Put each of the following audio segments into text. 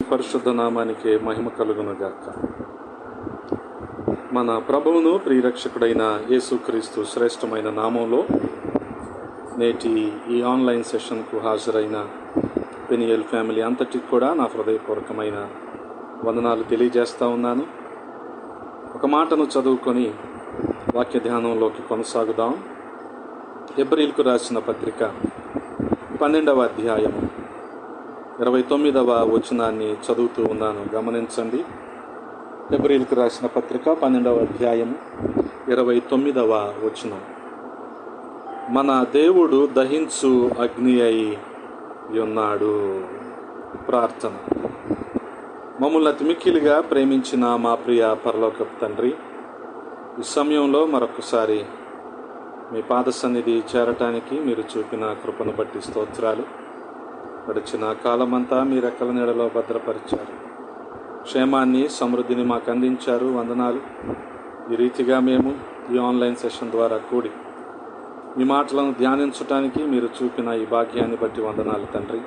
పరిశుద్ధ నామానికి మహిమ కలుగునుగాక. మన ప్రభువును ప్రియరక్షకుడైన యేసుక్రీస్తు శ్రేష్టమైన నామంలో నేటి ఈ ఆన్లైన్ సెషన్కు హాజరైన పెనియల్ ఫ్యామిలీ అంతటికి కూడా నా హృదయపూర్వకమైన వందనాలు తెలియజేస్తూ ఉన్నాను. ఒక మాటను చదువుకొని వాక్య ధ్యానంలోకి కొనసాగుదాం. ఎబ్రిల్కు రాసిన పత్రిక పన్నెండవ అధ్యాయము. ఇరవై తొమ్మిదవ వచనాన్ని చదువుతూ ఉన్నాను. గమనించండి. ఫిబ్రిల్కి రాసిన పత్రిక పన్నెండవ అధ్యాయం ఇరవై తొమ్మిదవ వచనం. మన దేవుడు దహించు అగ్ని అయి ఉన్నాడు. ప్రార్థన. మమ్మల్ని అతిమిక్కిలిగా ప్రేమించిన మా ప్రియ పరలోకపు తండ్రి ఈ సమయంలో మరొకసారి మీ పాద సన్నిధి చేరటానికి మీరు చూపిన కృపను బట్టి స్తోత్రాలు. గడిచిన కాలమంతా మీ రెక్కల నీడలో భద్రపరిచారు? క్షేమాన్ని సమృద్ధిని మాకు అందించారు వందనాలు. ఈ రీతిగా మేము ఈ ఆన్లైన్ సెషన్ ద్వారా కూడి మీ మాటలను ధ్యానించటానికి మీరు చూపిన ఈ భాగ్యాన్ని బట్టి వందనాలు తండ్రి.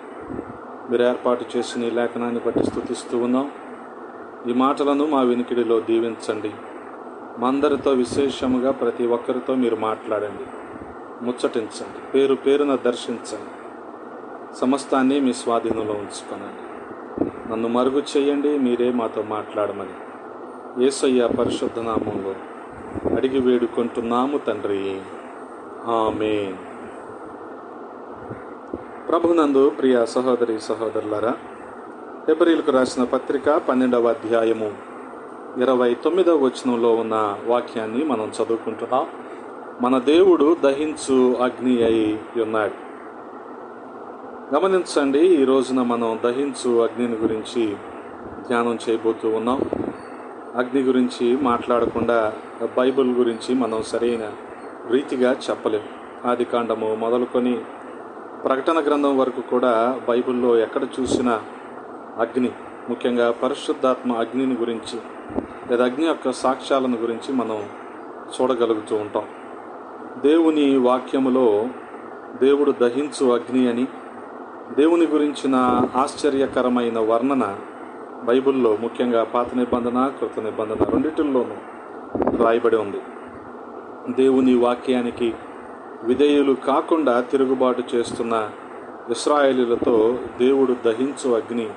మీరు ఏర్పాటు చేసిన ఈ లేఖనాన్ని బట్టి స్థుతిస్తూ ఉన్నాం. ఈ మాటలను మా వినికిడిలో దీవించండి. మా అందరితో విశేషముగా ప్రతి ఒక్కరితో మీరు మాట్లాడండి. ముచ్చటించండి. పేరు పేరున దర్శించండి. సమస్తాన్ని మీ స్వాధీనంలో ఉంచుకొనండి. నన్ను మరుగు చేయండి మీరే మాతో మాట్లాడమని. ఏసయ్య పరిశుద్ధ నామంలో అడిగి వేడుకుంటున్నాము తండ్రి. ఆమె ప్రభునందు ప్రియ సహోదరి సహోదరులరా ఫిబ్రిల్కు రాసిన పత్రిక పన్నెండవ అధ్యాయము ఇరవై తొమ్మిదవ వచనంలో ఉన్న వాక్యాన్ని మనం చదువుకుంటున్నాం. మన దేవుడు దహించు అగ్ని అయి ఉన్నాడు. గమనించండి ఈ రోజున మనం దహించు అగ్నిని గురించి ధ్యానం చేయబోతూ ఉన్నాం. అగ్ని గురించి మాట్లాడకుండా బైబిల్ గురించి మనం సరైన రీతిగా చెప్పలేం. ఆది కాండము మొదలుకొని ప్రకటన గ్రంథం వరకు కూడా బైబిల్లో ఎక్కడ చూసినా అగ్ని ముఖ్యంగా పరిశుద్ధాత్మ అగ్నిని గురించి లేదా అగ్ని యొక్క సాక్ష్యాలను గురించి మనం చూడగలుగుతూ ఉంటాం. దేవుని వాక్యములో దేవుడు దహించు అగ్ని అని దేవుని గురించిన ఆశ్చర్యకరమైన వర్ణన బైబిల్లో ముఖ్యంగా పాత నిబంధన కృత నిబంధన రెండిటిల్లోనూ రాయబడి ఉంది. దేవుని వాక్యానికి విధేయులు కాకుండా తిరుగుబాటు చేస్తున్న ఇస్రాయేలీలతో దేవుడు దహించు అగ్ని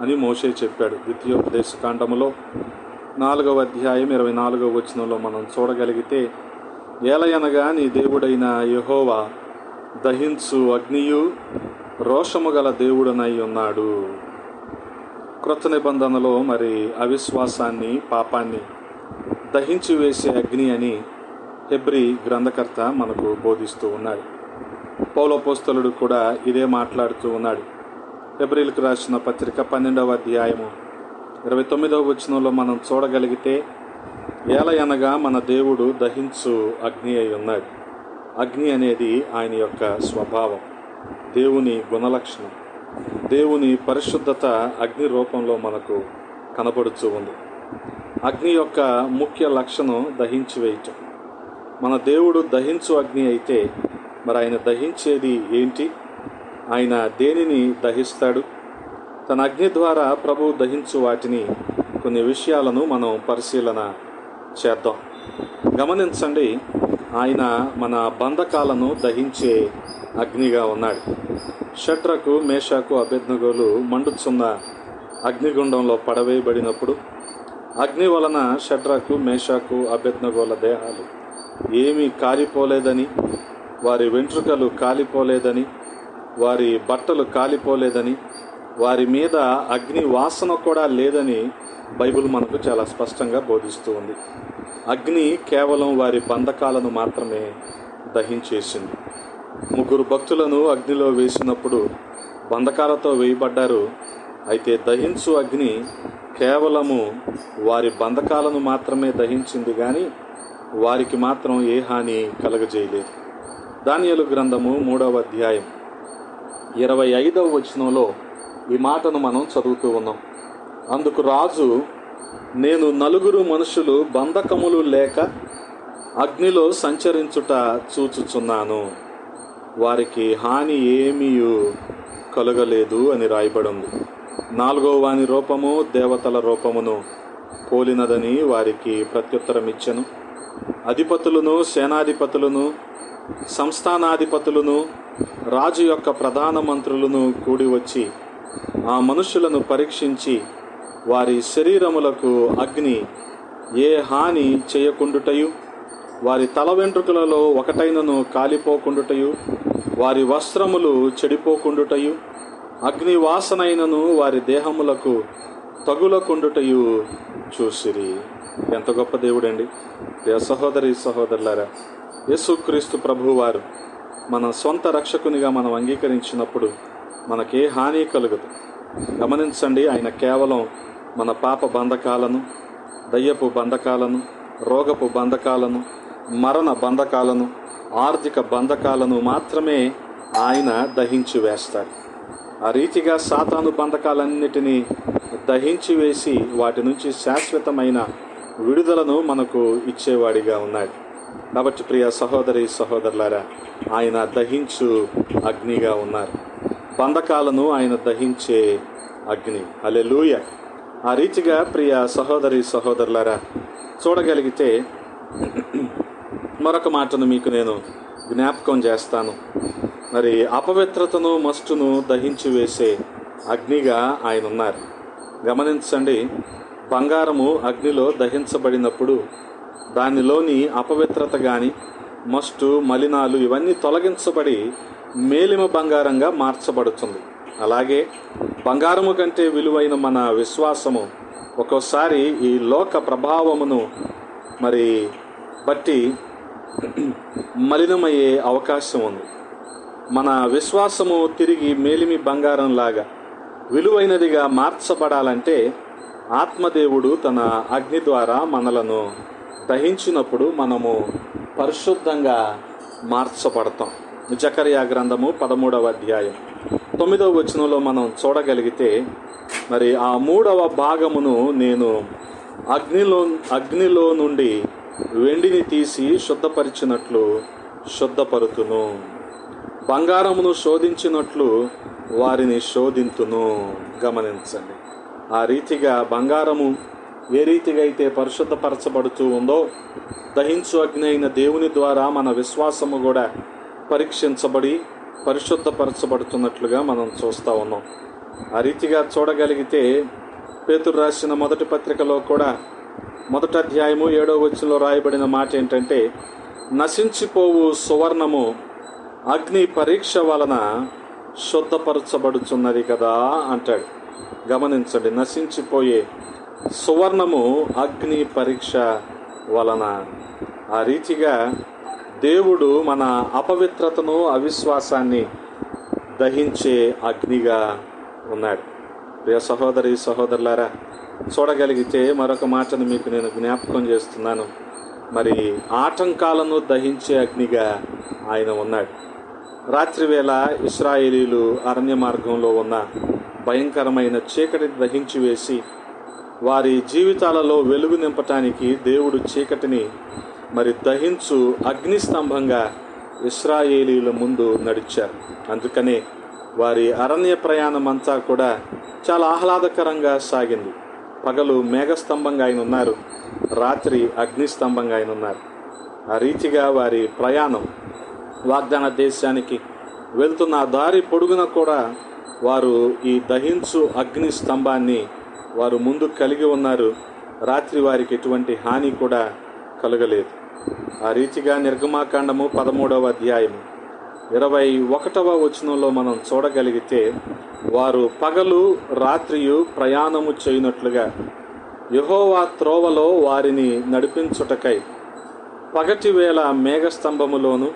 అని మోషే చెప్పాడు. ద్వితీయోపదేశ కాండములో నాలుగవ అధ్యాయం ఇరవై నాలుగవ వచనంలో మనం చూడగలిగితే ఏలయనగా నీ దేవుడైన యహోవా దహించు అగ్నియు రోషము గల దేవుడనై ఉన్నాడు. క్రొత్త నిబంధనలో మరి అవిశ్వాసాన్ని పాపాన్ని దహించి వేసే అగ్ని అని హెబ్రి గ్రంథకర్త మనకు బోధిస్తూ ఉన్నాడు. పౌలోపోస్తలుడు కూడా ఇదే మాట్లాడుతూ ఉన్నాడు. హెబ్రిల్కి రాసిన పత్రిక పన్నెండవ అధ్యాయము ఇరవై తొమ్మిదవ వచనంలో మనం చూడగలిగితే ఏలయనగా మన దేవుడు దహించు అగ్ని అయి ఉన్నాడు. అగ్ని అనేది ఆయన యొక్క స్వభావం. దేవుని గుణలక్షణం. దేవుని పరిశుద్ధత అగ్ని రూపంలో మనకు కనపడుతూ ఉంది. అగ్ని యొక్క ముఖ్య లక్షణం దహించి వేయటం. మన దేవుడు దహించు అగ్ని అయితే మరి ఆయన దహించేది ఏంటి? ఆయన దేనిని దహిస్తాడు? తన అగ్ని ద్వారా ప్రభు దహించు వాటిని కొన్ని విషయాలను మనం పరిశీలన చేద్దాం. గమనించండి ఆయన మన బంధకాలను దహించే అగ్నిగా ఉన్నాడు. షట్రకు మేషాకు అభ్యర్థగోలు మండుచున్న అగ్నిగుండంలో పడవేయబడినప్పుడు అగ్ని వలన షడ్రకు మేషాకు అభ్యర్థగోల దేహాలు ఏమీ కాలిపోలేదని వారి వెంట్రుకలు కాలిపోలేదని వారి బట్టలు కాలిపోలేదని వారి మీద అగ్ని వాసన కూడా లేదని బైబిల్ మనకు చాలా స్పష్టంగా బోధిస్తూ ఉంది. అగ్ని కేవలం వారి బంధకాలను మాత్రమే దహించేసింది. ముగ్గురు భక్తులను అగ్నిలో వేసినప్పుడు బంధకాలతో వేయబడ్డారు. అయితే దహించు అగ్ని కేవలము వారి బంధకాలను మాత్రమే దహించింది కానీ వారికి మాత్రం ఏ హాని కలగజేయలేదు. దానియలు గ్రంథము మూడవ అధ్యాయం ఇరవై ఐదవ వచనంలో ఈ మాటను మనం చదువుతూ ఉన్నాం. అందుకు రాజు నేను నలుగురు మనుషులు బంధకములు లేక అగ్నిలో సంచరించుట చూచుచున్నాను. వారికి హాని ఏమీ కలగలేదు అని రాయబడింది. నాలుగో వాని రూపము దేవతల రూపమును పోలినదని వారికి ప్రత్యుత్తరమిచ్చను. అధిపతులను సేనాధిపతులను సంస్థానాధిపతులను రాజు యొక్క ప్రధాన మంత్రులను కూడి వచ్చి ఆ మనుషులను పరీక్షించి వారి శరీరములకు అగ్ని ఏ హాని చేయకుండుటయు? వారి తల వెంట్రుకలలో ఒకటైనను కాలిపోకుండుటయు? వారి వస్త్రములు చెడిపోకుండుటయు? అగ్ని వాసనైనను వారి దేహములకు తగులకుండుటయు చూసిరి. ఎంత గొప్ప దేవుడండి. ప్రియ సహోదరి సహోదరులారా యేసుక్రీస్తు ప్రభువారు మన సొంత రక్షకునిగా మనం అంగీకరించినప్పుడు మనకే హాని కలుగదు. గమనించండి ఆయన కేవలం మన పాప బంధకాలను దయ్యపు బంధకాలను రోగపు బంధకాలను మరణ బంధకాలను ఆర్థిక బంధకాలను మాత్రమే ఆయన దహించి వేస్తాడు. ఆ రీతిగా సాతాను బంధకాలన్నిటినీ దహించి వేసి వాటి నుంచి శాశ్వతమైన విడుదలను మనకు ఇచ్చేవాడిగా ఉన్నాడు. కాబట్టి ప్రియ సహోదరి సహోదరులారా ఆయన దహించు అగ్నిగా ఉన్నారు. బంధకాలను ఆయన దహించే అగ్ని. అలెలూయ ఆ రీతిగా ప్రియ సహోదరి సహోదరులారా చూడగలిగితే మరొక మాటను మీకు నేను జ్ఞాపకం చేస్తాను. మరి అపవిత్రతను మస్టును దహించి వేసే అగ్నిగా ఆయన ఉన్నారు గమనించండి బంగారము అగ్నిలో దహించబడినప్పుడు దానిలోని అపవిత్రత కానీ మస్టు మలినాలు ఇవన్నీ తొలగించబడి మేలిమ బంగారంగా మార్చబడుతుంది. అలాగే బంగారము కంటే విలువైన మన విశ్వాసము ఒక్కోసారి ఈ లోక ప్రభావమును మరి బట్టి మలినమయ్యే అవకాశం ఉంది. మన విశ్వాసము తిరిగి మేలిమి బంగారం లాగా విలువైనదిగా మార్చబడాలంటే ఆత్మదేవుడు తన అగ్ని ద్వారా మనలను దహించినప్పుడు మనము పరిశుద్ధంగా మార్చబడతాం. జకర్యా గ్రంథము పదమూడవ అధ్యాయం. తొమ్మిదవ వచనంలో మనం చూడగలిగితే మరి ఆ మూడవ భాగమును నేను అగ్నిలో అగ్నిలో నుండి వెండిని తీసి శుద్ధపరిచినట్లు శుద్ధపరుతును. బంగారమును శోధించినట్లు వారిని శోధింతును. గమనించండి. ఆ రీతిగా బంగారము ఏ రీతిగా అయితే పరిశుద్ధపరచబడుతూ ఉందో దహించు అగ్ని అయిన దేవుని ద్వారా మన విశ్వాసము కూడా పరీక్షించబడి పరిశుద్ధపరచబడుతున్నట్లుగా మనం చూస్తూ ఉన్నాం. ఆ రీతిగా చూడగలిగితే పేతురు రాసిన మొదటి పత్రికలో కూడా మొదటి అధ్యాయము ఏడో వచ్చిలో రాయబడిన మాట ఏంటంటే నశించిపోవు సువర్ణము అగ్ని పరీక్ష వలన శుద్ధపరచబడుచున్నది కదా అంటాడు. గమనించండి నశించిపోయే సువర్ణము అగ్ని పరీక్ష వలన. ఆ రీతిగా దేవుడు మన అపవిత్రతను అవిశ్వాసాన్ని దహించే అగ్నిగా ఉన్నాడు. ప్రియ సహోదరి సహోదరులారా చూడగలిగితే మరొక మాటను మీకు నేను జ్ఞాపకం చేస్తున్నాను. మరి ఆటంకాలను దహించే అగ్నిగా ఆయన ఉన్నాడు. రాత్రివేళ ఇస్రాయేలీలు అరణ్య మార్గంలో ఉన్న భయంకరమైన చీకటిని దహించి వేసి వారి జీవితాలలో వెలుగు నింపటానికి దేవుడు చీకటిని మరి దహించు అగ్నిస్తంభంగా ఇస్రాయేలీల ముందు నడిచారు. అందుకనే వారి అరణ్య ప్రయాణం అంతా కూడా చాలా ఆహ్లాదకరంగా సాగింది. పగలు మేఘస్తంభంగా ఆయన ఉన్నారు రాత్రి అగ్నిస్తంభంగా ఆయన ఉన్నారు ఆ రీతిగా వారి ప్రయాణం వాగ్దాన దేశానికి వెళ్తున్న దారి పొడుగున కూడా వారు ఈ దహించు అగ్ని స్తంభాన్ని వారు ముందు కలిగి ఉన్నారు. రాత్రి వారికి ఎటువంటి హాని కూడా కలగలేదు. ఆ రీతిగా నిర్గమాకాండము పదమూడవ అధ్యాయము. ఇరవై ఒకటవ వచనంలో మనం చూడగలిగితే వారు పగలు రాత్రియు ప్రయాణము చేయనట్లుగా యహోవా త్రోవలో వారిని నడిపించుటకై పగటివేళ మేఘస్తంభములోను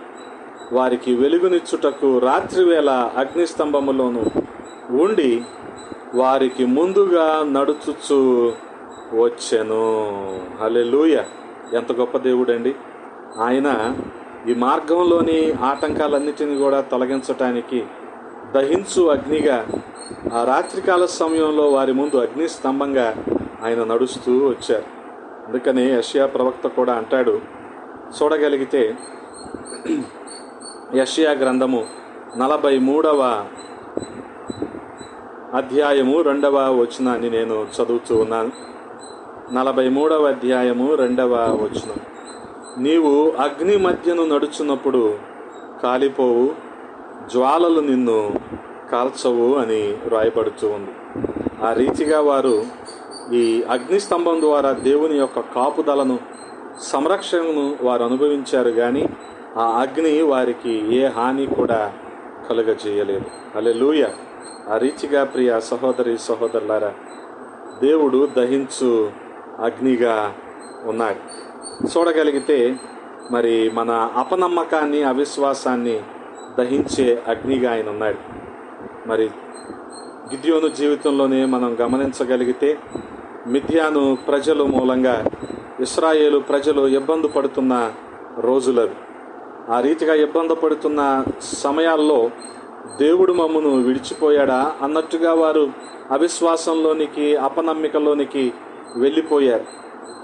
వారికి వెలుగునిచ్చుటకు రాత్రివేళ అగ్నిస్తంభములోను ఉండి వారికి ముందుగా నడుచుచు వచ్చెను. అలెలుయ ఎంత గొప్ప దేవుడండి. ఆయన ఈ మార్గంలోని ఆటంకాలన్నిటిని కూడా తొలగించటానికి దహించు అగ్నిగా ఆ రాత్రికాల సమయంలో వారి ముందు అగ్ని స్తంభంగా ఆయన నడుస్తూ వచ్చారు. అందుకని యష్యా ప్రవక్త కూడా అంటాడు చూడగలిగితే యష్యా గ్రంథము నలభై మూడవ అధ్యాయము రెండవ వచనాన్ని నేను చదువుతూ ఉన్నాను. నలభై మూడవ అధ్యాయము రెండవ వచనం. నీవు అగ్ని మధ్యను నడుచున్నప్పుడు కాలిపోవు జ్వాలలు నిన్ను కాల్చవు అని రాయబడుతూ ఉంది. ఆ రీతిగా వారు ఈ అగ్నిస్తంభం ద్వారా దేవుని యొక్క కాపుదలను సంరక్షణను వారు అనుభవించారు కానీ ఆ అగ్ని వారికి ఏ హాని కూడా కలుగజేయలేదు. అలే లూయ ఆ రీతిగా ప్రియ సహోదరి సహోదరులారా దేవుడు దహించు అగ్నిగా ఉన్నాడు చూడగలిగితే మరి మన అపనమ్మకాన్ని అవిశ్వాసాన్ని దహించే అగ్నిగా ఆయన ఉన్నాడు. మరి గిద్యోను జీవితంలోనే మనం గమనించగలిగితే మిథ్యాను ప్రజలు మూలంగా ఇస్రాయేలు ప్రజలు ఇబ్బంది పడుతున్న రోజులవి ఆ రీతిగా ఇబ్బంది పడుతున్న సమయాల్లో దేవుడు మమ్మను విడిచిపోయాడా? అన్నట్టుగా వారు అవిశ్వాసంలోనికి అపనమ్మికలోనికి వెళ్ళిపోయారు.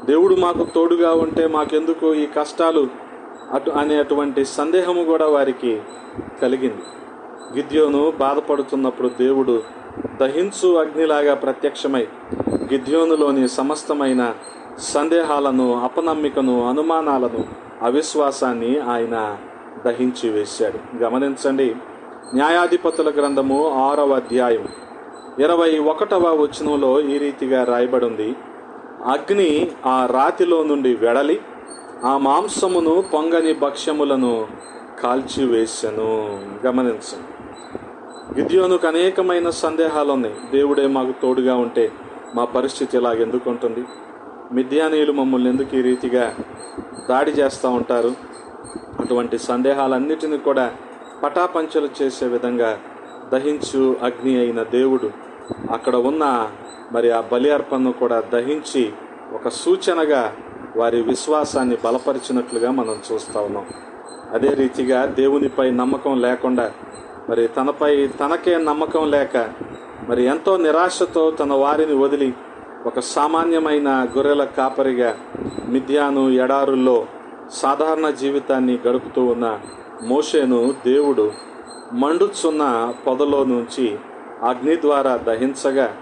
దేవుడు మాకు తోడుగా ఉంటే మాకెందుకు ఈ కష్టాలు? అటు అనేటువంటి సందేహము కూడా వారికి కలిగింది. గిద్యోను బాధపడుతున్నప్పుడు దేవుడు దహించు అగ్నిలాగా ప్రత్యక్షమై గిద్యోనులోని సమస్తమైన సందేహాలను అపనమ్మికను అనుమానాలను అవిశ్వాసాన్ని ఆయన దహించి వేశాడు. గమనించండి న్యాయాధిపతుల గ్రంథము ఆరవ అధ్యాయం ఇరవై ఒకటవ వచనంలో ఈ రీతిగా రాయబడి ఉంది. అగ్ని ఆ రాతిలో నుండి వెడలి ఆ మాంసమును పొంగని భక్ష్యములను కాల్చివేసెను గమనించండి. గిద్యోనుకు అనేకమైన సందేహాలు ఉన్నాయి. దేవుడే మాకు తోడుగా ఉంటే మా పరిస్థితి ఇలాగ ఎందుకు ఉంటుంది మిథ్యానీయులు మమ్మల్ని ఎందుకు ఈ రీతిగా దాడి చేస్తూ ఉంటారు? అటువంటి సందేహాలన్నిటిని కూడా పటాపంచలు చేసే విధంగా దహించు అగ్ని అయిన దేవుడు అక్కడ ఉన్న మరి ఆ బలి అర్పణను కూడా దహించి ఒక సూచనగా వారి విశ్వాసాన్ని బలపరిచినట్లుగా మనం చూస్తూ ఉన్నాం. అదే రీతిగా దేవునిపై నమ్మకం లేకుండా మరి తనపై తనకే నమ్మకం లేక మరి ఎంతో నిరాశతో తన వారిని వదిలి ఒక సామాన్యమైన గొర్రెల కాపరిగా మిథ్యాను ఎడారుల్లో సాధారణ జీవితాన్ని గడుపుతూ ఉన్న మోషేను దేవుడు మండుచున్న పొదలో నుంచి అగ్ని ద్వారా దహించగా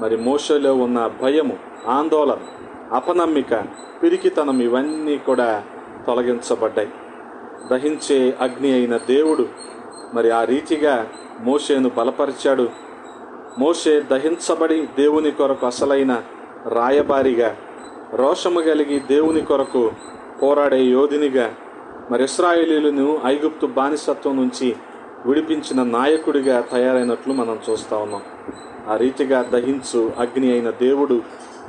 మరి మోషలో ఉన్న భయము ఆందోళన అపనమ్మిక పిరికితనం ఇవన్నీ కూడా తొలగించబడ్డాయి. దహించే అగ్ని అయిన దేవుడు మరి ఆ రీతిగా మోషేను బలపరిచాడు. మోషే దహించబడి దేవుని కొరకు అసలైన రాయబారిగా రోషము కలిగి దేవుని కొరకు పోరాడే యోధినిగా మరి ఇస్రాయేలీలను ఐగుప్తు బానిసత్వం నుంచి విడిపించిన నాయకుడిగా తయారైనట్లు మనం చూస్తూ ఉన్నాం. ఆ రీతిగా దహించు అగ్ని అయిన దేవుడు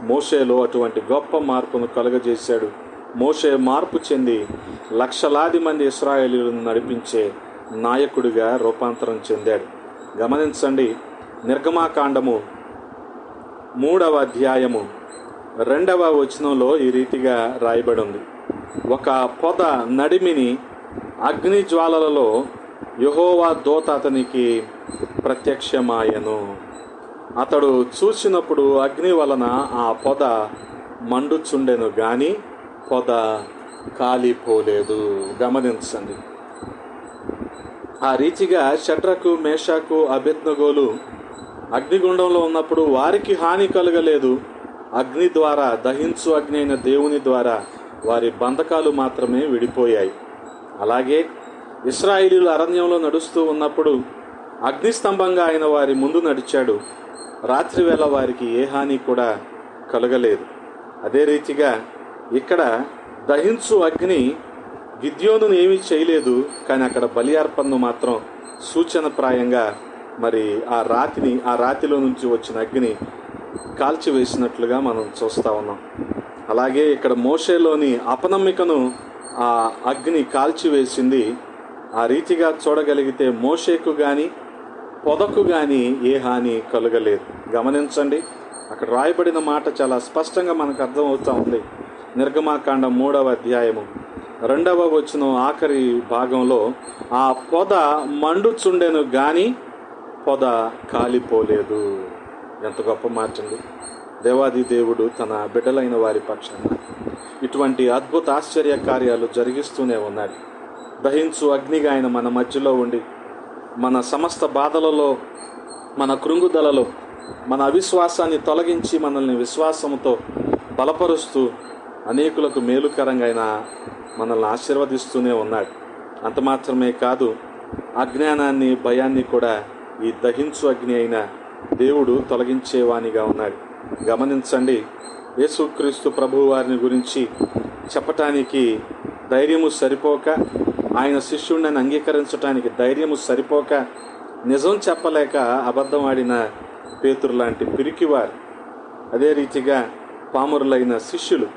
మోషేలో అటువంటి గొప్ప మార్పును కలుగజేశాడు. మోషే మార్పు చెంది లక్షలాది మంది ఇస్రాయేలీలను నడిపించే నాయకుడిగా రూపాంతరం చెందాడు. గమనించండి నిర్గమాకాండము మూడవ అధ్యాయము రెండవ వచనంలో ఈ రీతిగా రాయబడి ఉంది ఒక పొద నడిమిని అగ్ని జ్వాలలలో యహోవా దోత అతనికి ప్రత్యక్షమాయను. అతడు చూసినప్పుడు అగ్ని వలన ఆ పొద మండుచుండెను గాని పొద కాలిపోలేదు. గమనించండి. ఆ రీతిగా షట్రకు మేషాకు అభిజ్ఞగోలు అగ్నిగుండంలో ఉన్నప్పుడు వారికి హాని కలగలేదు. అగ్ని ద్వారా దహించు అగ్ని అయిన దేవుని ద్వారా వారి బంధకాలు మాత్రమే విడిపోయాయి. అలాగే ఇస్రాయిలీలు అరణ్యంలో నడుస్తూ ఉన్నప్పుడు అగ్నిస్తంభంగా ఆయన వారి ముందు నడిచాడు. రాత్రివేళ వారికి ఏ హాని కూడా కలగలేదు. అదే రీతిగా ఇక్కడ దహించు అగ్ని గిద్యోనును ఏమీ చేయలేదు కానీ అక్కడ బలియార్పణను మాత్రం సూచనప్రాయంగా మరి ఆ రాతిని ఆ రాతిలో నుంచి వచ్చిన అగ్ని కాల్చివేసినట్లుగా మనం చూస్తూ ఉన్నాం. అలాగే ఇక్కడ మోషేలోని అపనమ్మికను ఆ అగ్ని కాల్చివేసింది ఆ రీతిగా చూడగలిగితే మోషేకు కానీ పొదకు కానీ ఏ హాని కలగలేదు. గమనించండి అక్కడ రాయబడిన మాట చాలా స్పష్టంగా మనకు అర్థమవుతూ ఉంది. నిర్గమాకాండం మూడవ అధ్యాయము. రెండవ వచ్చిన ఆఖరి భాగంలో ఆ పొద మండుచుండెను కానీ పొద కాలిపోలేదు. ఎంత గొప్ప మార్చండి దేవాది దేవుడు తన బిడ్డలైన వారి పక్షాన ఇటువంటి అద్భుత ఆశ్చర్య కార్యాలు జరిగిస్తూనే ఉన్నాడు. దహించు అగ్నిగా ఆయన మన మధ్యలో ఉండి మన సమస్త బాధలలో మన కృంగుదలలో మన అవిశ్వాసాన్ని తొలగించి మనల్ని విశ్వాసంతో బలపరుస్తూ అనేకులకు మేలుకరంగా ఆయన మనల్ని ఆశీర్వదిస్తూనే ఉన్నాడు. అంత మాత్రమే కాదు అజ్ఞానాన్ని భయాన్ని కూడా ఈ దహించు అగ్ని అయిన దేవుడు తొలగించేవానిగా ఉన్నాడు. గమనించండి యేసుక్రీస్తు ప్రభు వారిని గురించి చెప్పటానికి ధైర్యము సరిపోక ఆయన శిష్యుడిని అంగీకరించడానికి ధైర్యము సరిపోక నిజం చెప్పలేక అబద్ధం ఆడిన పేతురు లాంటి పిరికివారు. అదే రీతిగా పామురులైన శిష్యులు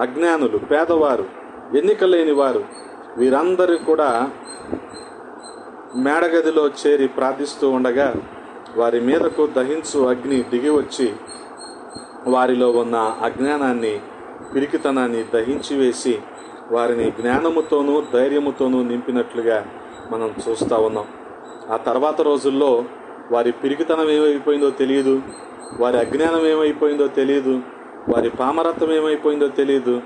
అజ్ఞానులు పేదవారు ఎన్నిక లేని వారు వీరందరూ కూడా మేడగదిలో చేరి ప్రార్థిస్తూ ఉండగా వారి మీదకు దహించు అగ్ని దిగి వచ్చి వారిలో ఉన్న అజ్ఞానాన్ని పిరికితనాన్ని దహించి వేసి వారిని జ్ఞానముతోనూ ధైర్యముతోనూ నింపినట్లుగా మనం చూస్తూ ఉన్నాం. ఆ తర్వాత రోజుల్లో వారి పిరికితనం ఏమైపోయిందో తెలియదు వారి అజ్ఞానం ఏమైపోయిందో తెలియదు వారి పామరత్వం ఏమైపోయిందో తెలియదు.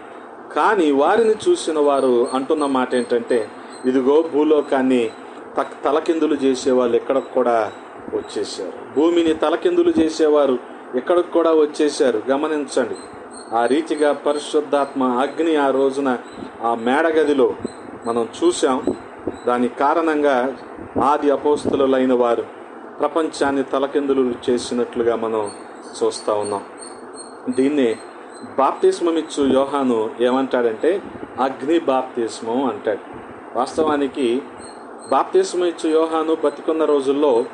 కానీ వారిని చూసిన వారు అంటున్న మాట ఏంటంటే ఇదిగో భూలోకాన్ని తక్ తలకిందులు చేసేవాళ్ళు ఎక్కడికి కూడా వచ్చేసారు భూమిని తలకిందులు చేసేవారు ఎక్కడికి కూడా వచ్చేసారు గమనించండి. ఆ రీతిగా పరిశుద్ధాత్మ అగ్ని ఆ రోజున ఆ మేడగదిలో మనం చూసాం దాని కారణంగా ఆది అపోస్తులైన వారు ప్రపంచాన్ని తలకిందులు చేసినట్లుగా మనం చూస్తూ ఉన్నాం. దీన్నే బాప్తిస్మమిచ్చు యోహాను ఏమంటాడంటే అగ్ని బాప్తిస్మం అంటాడు. వాస్తవానికి బాప్తీసం ఇచ్చే యోహాను బతికున్న రోజుల్లో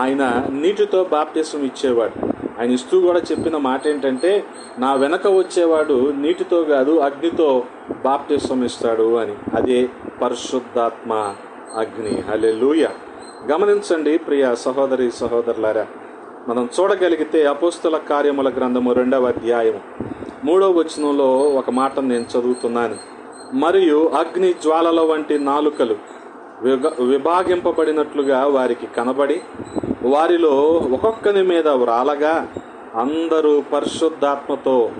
ఆయన నీటితో బాప్తీసం ఇచ్చేవాడు. ఆయన ఇస్తూ కూడా చెప్పిన మాట ఏంటంటే నా వెనక వచ్చేవాడు నీటితో కాదు అగ్నితో బాప్తీసం ఇస్తాడు అని. అదే పరిశుద్ధాత్మ అగ్ని. హలే గమనించండి ప్రియ సహోదరి సహోదరులారా మనం చూడగలిగితే అపోస్తుల కార్యముల గ్రంథము రెండవ అధ్యాయం మూడవ వచనంలో ఒక మాట నేను చదువుతున్నాను. మరియు అగ్ని జ్వాలల వంటి నాలుకలు విభాగింపబడినట్లుగా వారికి కనబడి వారిలో ఒక్కొక్కని మీద వ్రాలగా అందరూ పరిశుద్ధాత్మతో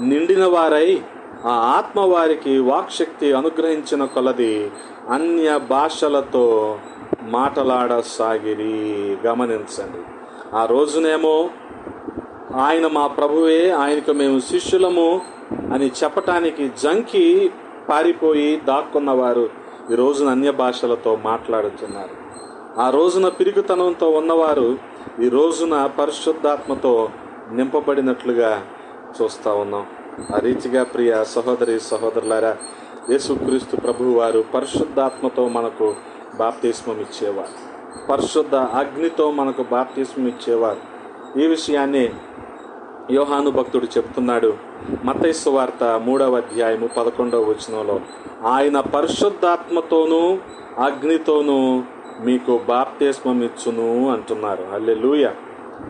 నిండిన వారై ఆ ఆత్మ వారికి వాక్శక్తి అనుగ్రహించిన కొలది అన్య భాషలతో మాటలాడసాగిరి. గమనించండి. ఆ రోజునేమో ఆయన మా ప్రభువే ఆయనకు మేము శిష్యులము అని చెప్పటానికి జంకి పారిపోయి దాక్కున్నవారు ఈ రోజున అన్య భాషలతో మాట్లాడుతున్నారు. ఆ రోజున పిరుగుతనంతో ఉన్నవారు ఈ రోజున పరిశుద్ధాత్మతో నింపబడినట్లుగా చూస్తూ ఉన్నాం. ఆ రీతిగా ప్రియ సహోదరి సహోదరులారా యేసుక్రీస్తు ప్రభు వారు పరిశుద్ధాత్మతో మనకు బాప్తిస్మం ఇచ్చేవారు. పరిశుద్ధ అగ్నితో మనకు బాప్తిస్మం ఇచ్చేవారు. ఈ విషయాన్ని యోహాను భక్తుడు చెప్తున్నాడు మతైసు వార్త మూడవ అధ్యాయము పదకొండవ వచనంలో ఆయన పరిశుద్ధాత్మతోనూ అగ్నితోనూ మీకు బాప్తిస్మం ఇచ్చును అంటున్నారు. అల్లెలూయ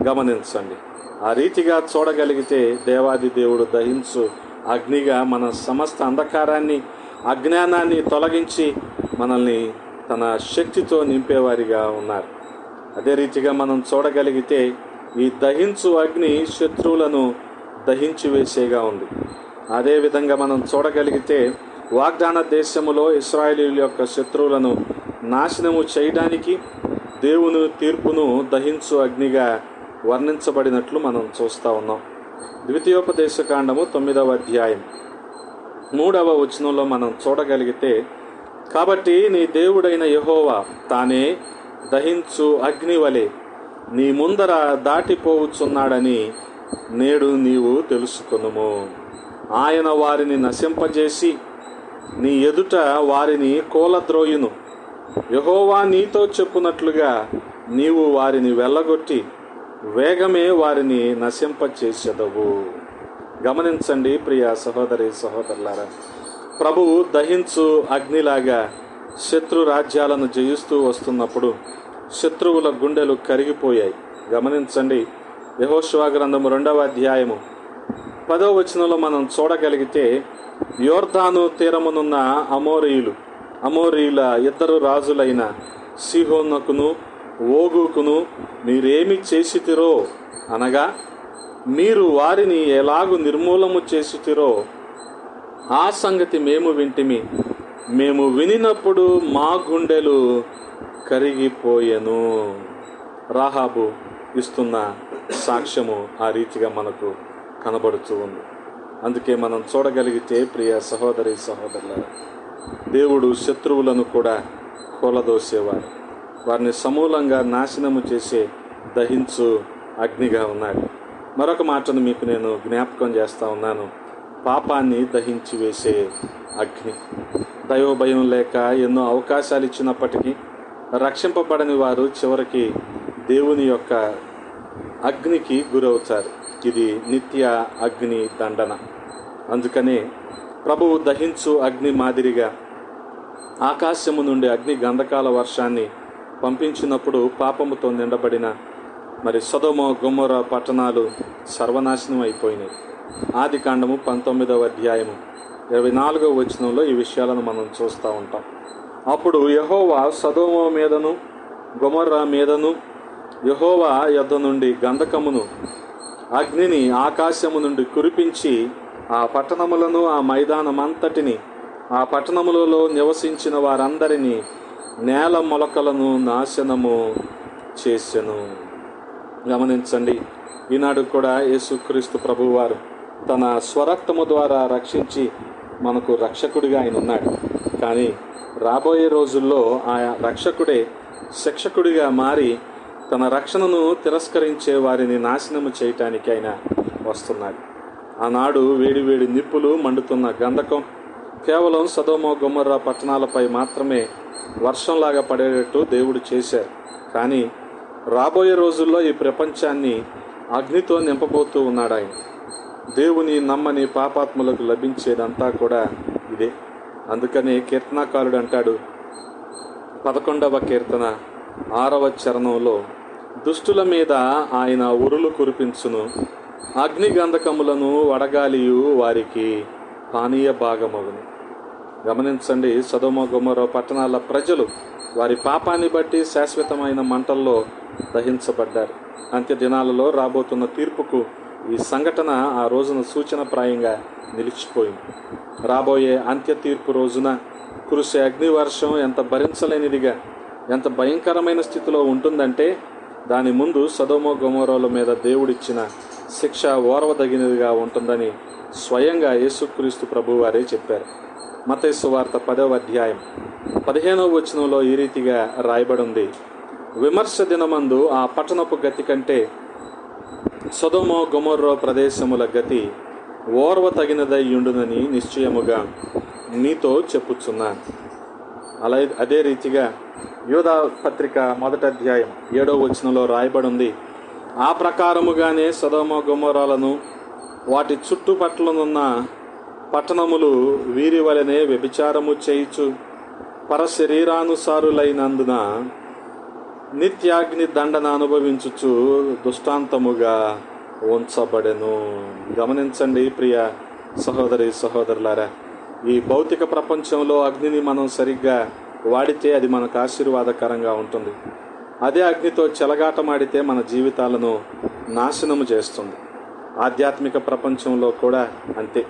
గమనించండి. ఆ రీతిగా చూడగలిగితే దేవాది దేవుడు దహించు అగ్నిగా మన సమస్త అంధకారాన్ని అజ్ఞానాన్ని తొలగించి మనల్ని తన శక్తితో నింపేవారిగా ఉన్నారు. అదే రీతిగా మనం చూడగలిగితే ఈ దహించు అగ్ని శత్రువులను దహించి వేసేగా ఉంది. అదేవిధంగా మనం చూడగలిగితే వాగ్దాన దేశములో ఇస్రాయేలీల యొక్క శత్రువులను నాశనము చేయడానికి దేవుని తీర్పును దహించు అగ్నిగా వర్ణించబడినట్లు మనం చూస్తూ ఉన్నాం. ద్వితీయోపదేశ కాండము తొమ్మిదవ అధ్యాయం. మూడవ వచనంలో మనం చూడగలిగితే కాబట్టి నీ దేవుడైన యహోవా తానే దహించు అగ్ని వలె నీ ముందర దాటిపోవచ్చున్నాడని నేడు నీవు తెలుసుకునుము. ఆయన వారిని నశింపజేసి నీ ఎదుట వారిని కూలద్రోయును. యహోవా నీతో చెప్పునట్లుగా నీవు వారిని వెళ్ళగొట్టి వేగమే వారిని నశింపచేసేదవు. గమనించండి ప్రియ సహోదరి సహోదరులారా ప్రభువు దహించు అగ్నిలాగా శత్రు రాజ్యాలను జయిస్తూ వస్తున్నప్పుడు శత్రువుల గుండెలు కరిగిపోయాయి. గమనించండి యహోశివా గ్రంథము రెండవ అధ్యాయము. పదవ వచనంలో మనం చూడగలిగితే యోర్ధాను తీరమునున్న అమోరీయులు అమోరీయుల ఇద్దరు రాజులైన సిహోనకును ఓగుకును మీరేమి చేసితిరో అనగా మీరు వారిని ఎలాగు నిర్మూలము చేసితిరో ఆ సంగతి మేము వింటిమి. మేము వినినప్పుడు మా గుండెలు కరిగిపోయెను. రాహాబు ఇస్తున్న సాక్ష్యము ఆ రీతిగా మనకు కనబడుతూ ఉంది. అందుకే మనం చూడగలిగితే ప్రియ సహోదరి సహోదరుల దేవుడు శత్రువులను కూడా కూలదోసేవాడు. వారిని సమూలంగా నాశనము చేసే దహించు అగ్నిగా ఉన్నాడు. మరొక మాటను మీకు నేను జ్ఞాపకం చేస్తూ ఉన్నాను. పాపాన్ని దహించి వేసే అగ్ని. దైవభయం లేక ఎన్నో అవకాశాలు ఇచ్చినప్పటికీ రక్షింపబడని వారు చివరికి దేవుని యొక్క అగ్నికి గురవుతారు. ఇది నిత్య అగ్ని దండన. అందుకనే ప్రభువు దహించు అగ్ని మాదిరిగా ఆకాశము నుండి అగ్ని గంధకాల వర్షాన్ని పంపించినప్పుడు పాపముతో నిండబడిన మరి సొదమ గుమ్మర పట్టణాలు సర్వనాశనం అయిపోయినాయి ఆది కాండము పంతొమ్మిదవ అధ్యాయము. ఇరవై నాలుగవ వచనంలో ఈ విషయాలను మనం చూస్తూ ఉంటాం. అప్పుడు యహోవా సదోమ మీదను గుమర్రా మీదను యహోవా యొద్ద నుండి గంధకమును అగ్నిని ఆకాశము నుండి కురిపించి ఆ పట్టణములను ఆ మైదానమంతటిని ఆ పట్టణములలో నివసించిన వారందరినీ నేల మొలకలను నాశనము చేసెను. గమనించండి ఈనాడు కూడా యేసుక్రీస్తు ప్రభువారు తన స్వరక్తము ద్వారా రక్షించి మనకు రక్షకుడిగా ఆయన ఉన్నాడు. కానీ రాబోయే రోజుల్లో ఆ రక్షకుడే శిక్షకుడిగా మారి తన రక్షణను తిరస్కరించే వారిని నాశనము చేయటానికి ఆయన వస్తున్నాడు. ఆనాడు వేడి వేడి నిప్పులు మండుతున్న గంధకం కేవలం సదోమో గుమ్మర్రా పట్టణాలపై మాత్రమే వర్షంలాగా పడేటట్టు దేవుడు చేశారు. కానీ రాబోయే రోజుల్లో ఈ ప్రపంచాన్ని అగ్నితో నింపబోతూ ఉన్నాడు ఆయన. దేవుని నమ్మని పాపాత్ములకు లభించేదంతా కూడా ఇదే. అందుకనే కీర్తనాకారుడు అంటాడు పదకొండవ కీర్తన ఆరవ చరణంలో దుష్టుల మీద ఆయన ఉరులు కురిపించును అగ్ని గంధకములను వడగాలియు వారికి పానీయ భాగమగును. గమనించండి సదోమ గుమర పట్టణాల ప్రజలు వారి పాపాన్ని బట్టి శాశ్వతమైన మంటల్లో దహించబడ్డారు. అంత్య దినాలలో రాబోతున్న తీర్పుకు ఈ సంఘటన ఆ రోజున సూచనప్రాయంగా నిలిచిపోయింది. రాబోయే అంత్య తీర్పు రోజున కురిసే అగ్నివర్షం ఎంత భరించలేనిదిగా ఎంత భయంకరమైన స్థితిలో ఉంటుందంటే దాని ముందు సదోమో గొమోరోల మీద దేవుడిచ్చిన శిక్ష ఓర్వదగినదిగా ఉంటుందని స్వయంగా యేసుక్రీస్తు ప్రభువారే చెప్పారు. మతేసు వార్త పదవ అధ్యాయం పదిహేనవ వచనంలో ఈ రీతిగా రాయబడి ఉంది విమర్శ దినమందు ఆ పట్టణపు గతి కంటే సొదమో గుమర్రో ప్రదేశముల గతి ఓర్వ తగినదయ్యుండునని నిశ్చయముగా నీతో చెప్పుచున్నాను అలా అదే రీతిగా యోధా పత్రిక మొదటి అధ్యాయం ఏడో వచనంలో రాయబడింది. ఆ ప్రకారముగానే సదోమ గుమరాలను వాటి చుట్టుపట్లనున్న పట్టణములు వీరి వలనే వ్యభిచారము చేయుచు పరశరీరానుసారులైనందున నిత్యాగ్ని దండన అనుభవించుచు దుష్టాంతముగా ఉంచబడెను. గమనించండి ప్రియ సహోదరి సహోదరులారా ఈ భౌతిక ప్రపంచంలో అగ్నిని మనం సరిగ్గా వాడితే అది మనకు ఆశీర్వాదకరంగా ఉంటుంది. అదే అగ్నితో చెలగాటమాడితే మన జీవితాలను నాశనము చేస్తుంది. ఆధ్యాత్మిక ప్రపంచంలో కూడా అంతే.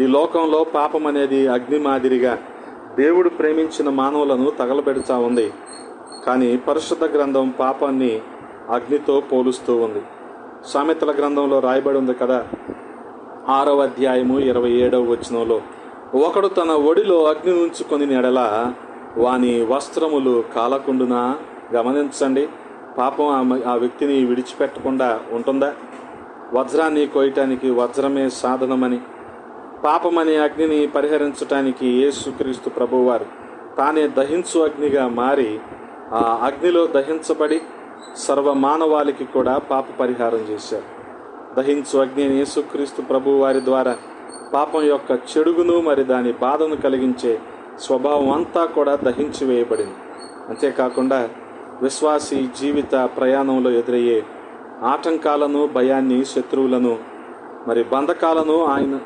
ఈ లోకంలో పాపం అనేది అగ్ని మాదిరిగా దేవుడు ప్రేమించిన మానవులను తగలబెడుతూ ఉంది. కానీ పరిశుద్ధ గ్రంథం పాపాన్ని అగ్నితో పోలుస్తూ ఉంది. సామెతల గ్రంథంలో రాయబడి ఉంది కదా? ఆరవ అధ్యాయము ఇరవై ఏడవ వచనంలో ఒకడు తన ఒడిలో అగ్ని ఉంచుకొని నెడల వాని వస్త్రములు కాలకుండునా? గమనించండి పాపం ఆ వ్యక్తిని విడిచిపెట్టకుండా ఉంటుందా? వజ్రాన్ని కోయటానికి వజ్రమే సాధనమని పాపమనే అగ్నిని పరిహరించటానికి యేసుక్రీస్తు ప్రభువారు తానే దహించు అగ్నిగా మారి ఆ అగ్నిలో దహించబడి సర్వ మానవాళికి కూడా పాప పరిహారం చేశారు. దహించు అగ్నిని యేసుక్రీస్తు ప్రభు వారి ద్వారా పాపం యొక్క చెడుగును మరి దాని బాధను కలిగించే స్వభావం అంతా కూడా దహించి వేయబడింది. అంతేకాకుండా విశ్వాసి జీవిత ప్రయాణంలో ఎదురయ్యే ఆటంకాలను భయాన్ని శత్రువులను మరి బంధకాలను ఆయన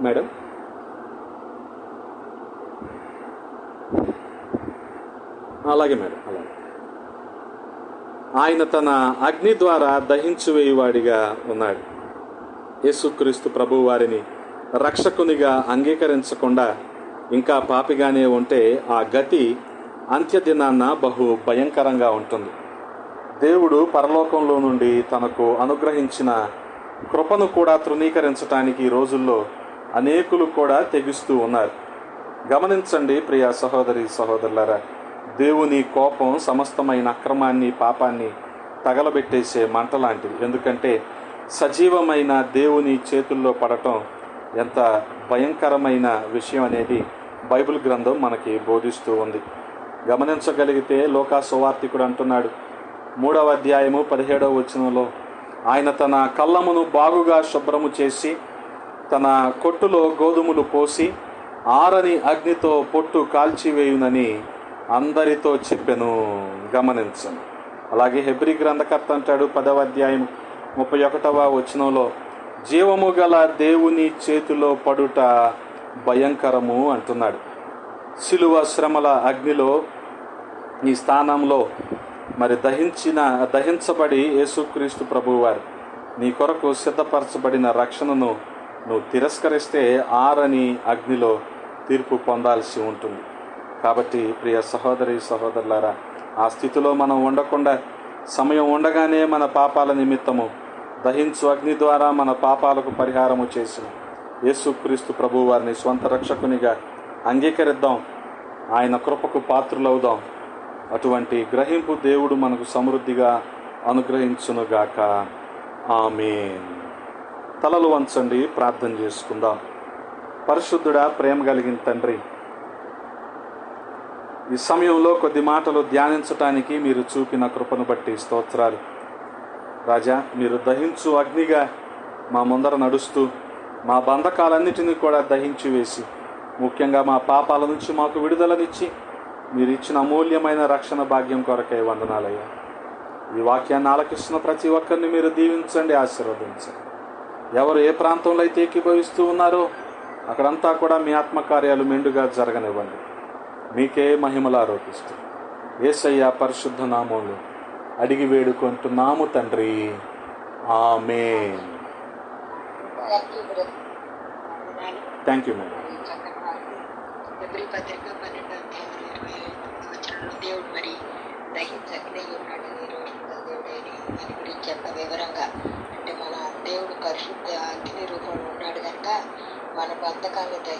మేడం? అలాగే మేడం అలాగే. ఆయన తన అగ్ని ద్వారా దహించివేయువాడిగా ఉన్నాడు. యేసుక్రీస్తు ప్రభు వారిని రక్షకునిగా అంగీకరించకుండా ఇంకా పాపిగానే ఉంటే ఆ గతి అంత్యదినాన్న బహు భయంకరంగా ఉంటుంది. దేవుడు పరలోకంలో నుండి తనకు అనుగ్రహించిన కృపను కూడా తృణీకరించడానికి ఈ రోజుల్లో అనేకులు కూడా తెగిస్తూ ఉన్నారు. గమనించండి ప్రియా సహోదరి సహోదరులారా దేవుని కోపం సమస్తమైన అక్రమాన్ని పాపాన్ని తగలబెట్టేసే మంట లాంటిది. ఎందుకంటే సజీవమైన దేవుని చేతుల్లో పడటం ఎంత భయంకరమైన విషయం అనేది బైబిల్ గ్రంథం మనకి బోధిస్తూ ఉంది. గమనించగలిగితే లోకా సువార్తికుడు అంటున్నాడు. మూడవ అధ్యాయము పదిహేడవ వచనంలో ఆయన తన కళ్ళమును బాగుగా శుభ్రము చేసి తన కొట్టులో గోధుమలు పోసి ఆరని అగ్నితో పొట్టు కాల్చివేయునని అందరితో చెప్పెను గమనించను. అలాగే హెబ్రి గ్రంథకర్త అంటాడు పదవ అధ్యాయం ముప్పై ఒకటవ వచనంలో జీవము గల దేవుని చేతిలో పడుట భయంకరము అంటున్నాడు. శిలువ శ్రమల అగ్నిలో ఈ స్థానంలో మరి దహించిన దహించబడి యేసుక్రీస్తు ప్రభువారు నీ కొరకు సిద్ధపరచబడిన రక్షణను నువ్వు తిరస్కరిస్తే ఆరని అగ్నిలో తీర్పు పొందాల్సి ఉంటుంది. కాబట్టి ప్రియ సహోదరి సహోదరులారా ఆ స్థితిలో మనం ఉండకుండా సమయం ఉండగానే మన పాపాల నిమిత్తము దహించు అగ్ని ద్వారా మన పాపాలకు పరిహారము చేసిన యేసుక్రీస్తు ప్రభు వారిని స్వంత రక్షకునిగా అంగీకరిద్దాం. ఆయన కృపకు పాత్రులవుదాం. అటువంటి గ్రహింపు దేవుడు మనకు సమృద్ధిగా అనుగ్రహించునుగాక. ఆమె తలలు వంచండి ప్రార్థన చేసుకుందాం. పరిశుద్ధుడా ప్రేమ కలిగిన తండ్రి ఈ సమయంలో కొద్ది మాటలు ధ్యానించటానికి మీరు చూపిన కృపను బట్టి స్తోత్రాలు. రాజా మీరు దహించు అగ్నిగా మా ముందర నడుస్తూ మా బంధకాలన్నిటినీ కూడా దహించి వేసి ముఖ్యంగా మా పాపాల నుంచి మాకు విడుదలనిచ్చి మీరు ఇచ్చిన అమూల్యమైన రక్షణ భాగ్యం కొరకే వందనాలయ్యా. ఈ వాక్యాన్ని ఆలకిస్తున్న ప్రతి ఒక్కరిని మీరు దీవించండి ఆశీర్వదించండి. ఎవరు ఏ ప్రాంతంలో అయితే ఏకీభవిస్తూ ఉన్నారో అక్కడంతా కూడా మీ ఆత్మకార్యాలు మెండుగా జరగనివ్వండి. మీకే మహిమలు ఆరోపిస్తూ ఏసయ్య పరిశుద్ధ నామంలో అడిగి వేడుకుంటున్నాము తండ్రి. ఆమె thank you thank you madam చక్కని దేవుడు మరి దహించకనే ఉన్నాడు దాని గురించి ఎంత వివరంగా అంటే మన దేవుడు పరిశుద్ధ అగ్ని రూపంలో ఉన్నాడు కనుక మన బంధకాన్ని